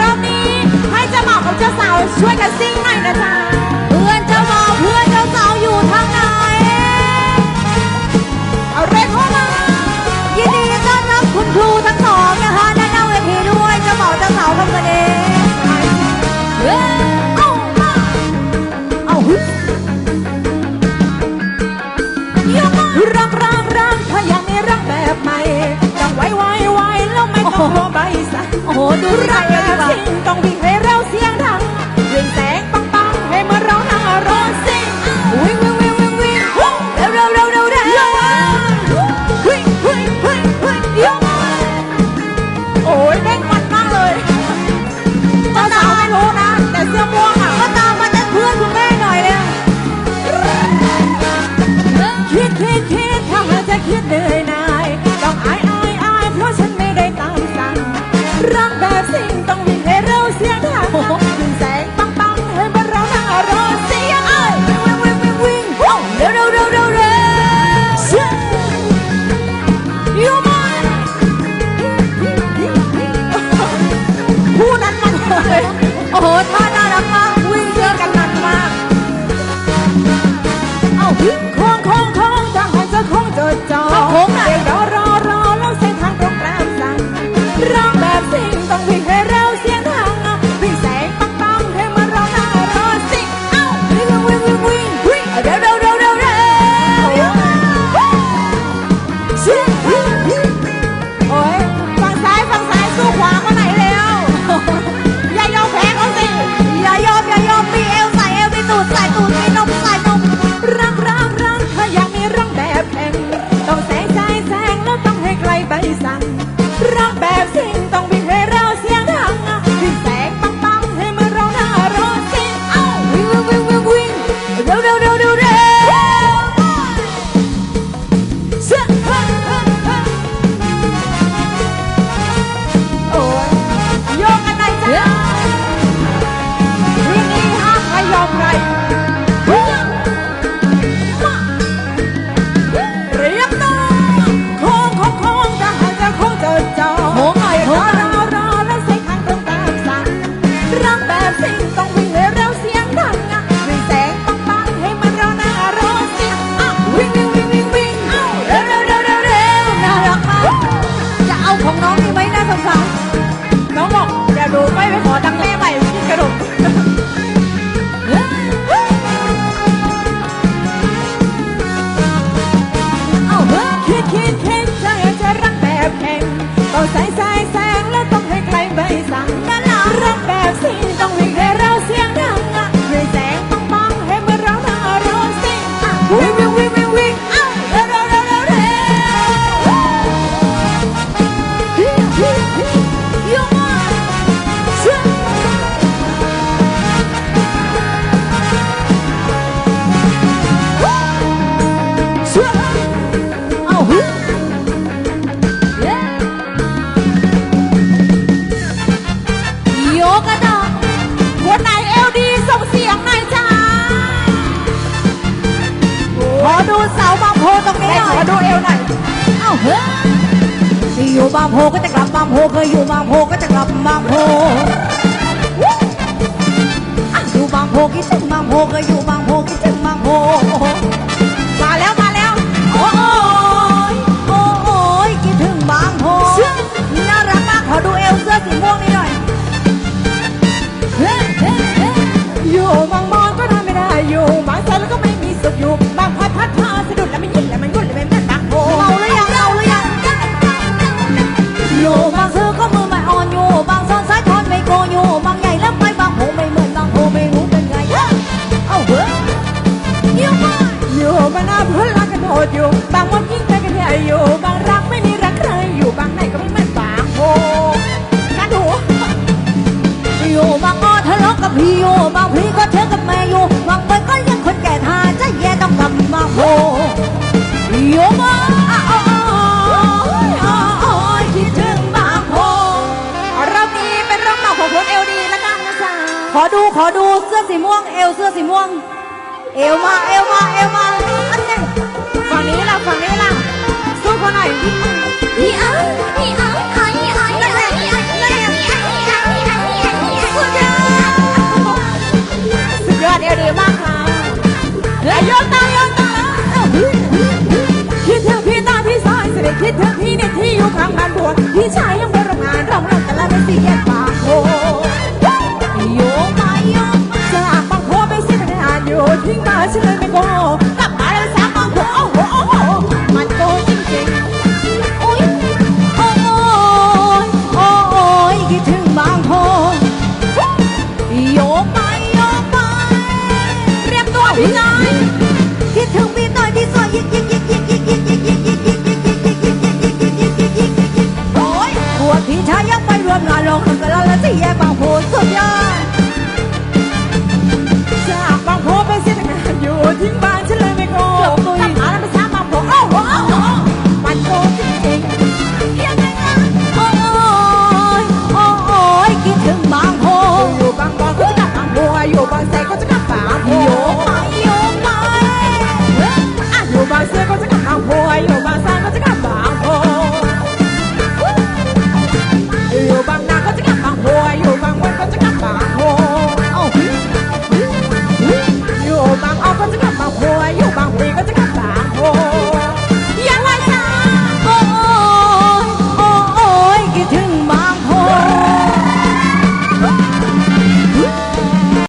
รอบนี้ให้เจ้าบ่ากับเจ้าสาวช่วยกันซิ่งหน่อยนะจ๊ะเพื่อนเจ้าบ่าวเพื่อนเจ้าสาวอยู่ทางไหนเอาเร่งเข้ามายินดีต้อนรับคุณครูทั้งสองนะคะด้านหน้าเวทีด้วยเจ้าบ่าวเจ้าสาวกันกันเองเอ้ยเอามาเอาฮึยกมารับรับ ดูรักจริงต้องวิ่งให้เร็ว Tuổi. วหน่อยเอ้าเฮ้ยอยู่บางโพก็จะกลับบางโพเคยอยู่บางโพก็จะกลับบางโพอยู่บางโพคิดถึงบางโพเคยอยู่บางโพคิดถึงบางโพมาแล้วมาแล้ว โอ้ยโอ้ยคิดถึงบางโพน่ารักมากขอดูเอวเสื้อสีม่วงนี่หน่อยอยู่บางบอนก็ทำไม่ได้อยู่บางแสนก็ไม่มีสุขอยู่ ดอยู่ บางวันยิ่งไปกันใหญ่อยู่ บางรักไม่มีรักใครอยู่ บางไหนก็ไม่แม่นบางโหนั่นหูอยู่บางอ้อทะเลาะกับพี่อยู่ บางพี่ก็เธอกับแม่อยู่ บางไปก็ยังคนแก่ทาจะแย่ต้องทำบางโหอยู่บางขอดูขอดูเสื้อสีม่วง เอวเสื้อสีม่วง เอวมาเอวมาเอวมา 放溜啦 ร่วมนอนลงทำกันแล้วและจะแย่บางโสุดยอดจากบางโพไปเส้นงานอยู่ทิ้งบ้ Baby,